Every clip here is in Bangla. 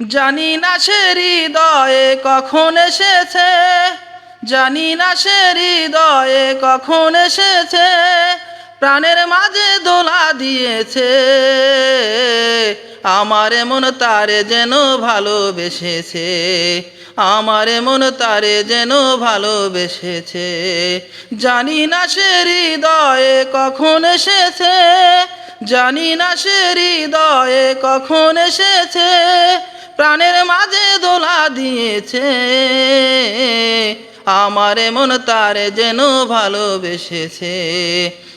জানি না সে হৃদয়ে কখন এসেছে। জানি না সে হৃদয়ে কখন এসেছে। প্রাণের মাঝে দোলা দিয়েছে। আমার মন তারে যেন ভালোবেসেছে। আমার মন তারে যেন ভালোবেসেছে। জানি না সে হৃদয়ে কখন এসেছে। জানি না সে হৃদয়ে কখন এসেছে। প্রাণের মাঝে দোলা দিয়েছে। আমারে মন তারে যেন ভালোবেসেছে।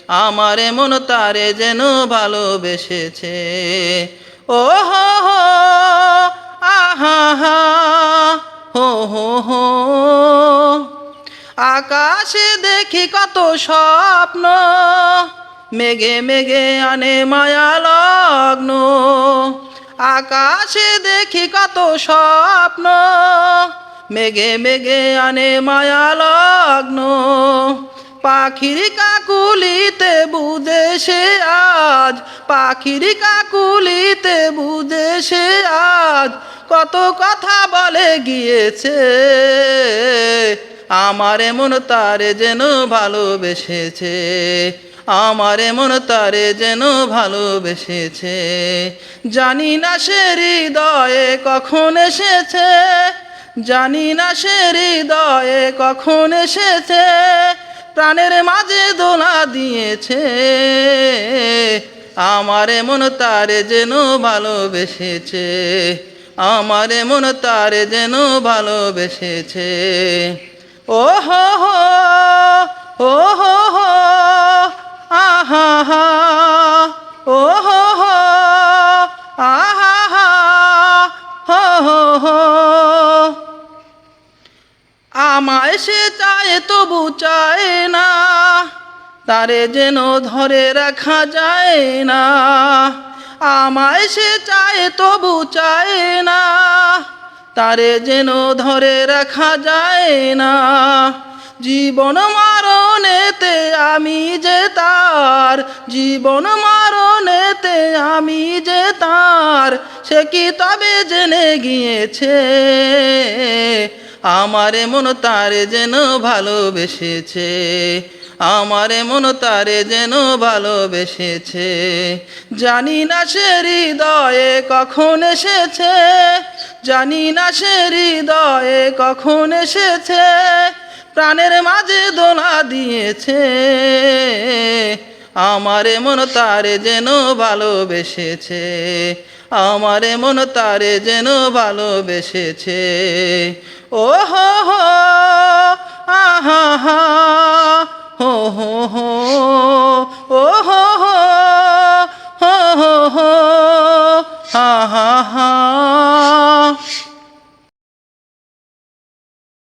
আমারে মন তারে যেন ভালোবেসেছে। ও হো হো আহা হা, হো হো। আকাশে দেখি কত স্বপ্ন। মেঘে মেঘে আনে মায়া লগ্ন। আকাশে দেখি কত স্বপ্ন। মেঘে মেঘে আনে মায়া লগ্ন। পাখির কাকুলিতে বুঝে সে আজ। পাখির কাকুলিতে বুঝে সে আজ। কত কথা বলে গিয়েছে। আমার এমন তারে যেন ভালোবেসেছে। আমারে মন তারে যেন ভালোবেসেছে। জানি না সে হৃদয়ে কখন এসেছে। জানি না সে হৃদয়ে কখন এসেছে। প্রাণের মাঝে দোলা দিয়েছে। আমারে মন তারে যেন ভালোবেসেছে। আমারে মন তারে যেন ভালোবেসেছে। ও হো হো ও ও হো হো, হা, হো। আমায় সে চায়, তবু চায় না, তারে যেন ধরে রাখা যায় না। আমায় সে চায়, তবু চায় না, তারে যেন ধরে রাখা যায় না। জীবন মারণেতে আমি তার জীবন মারণেতে আমি যে তার, সে কি তবে জেনে গিয়েছে? আমার মন তারে যেন ভালোবেসেছে, আমারে মন তারে যেন ভালোবেসেছে। জানি না সে হৃদয়ে কখন এসেছে, জানি না সে হৃদয়ে কখন এসেছে, প্রাণের মাঝে দোলা দিয়েছে। আমারে মন তারে যেন ভালোবেসেছে, আমারে মন তারে যেন ভালোবেসেছে। ও হো হো আহা হো হো হো।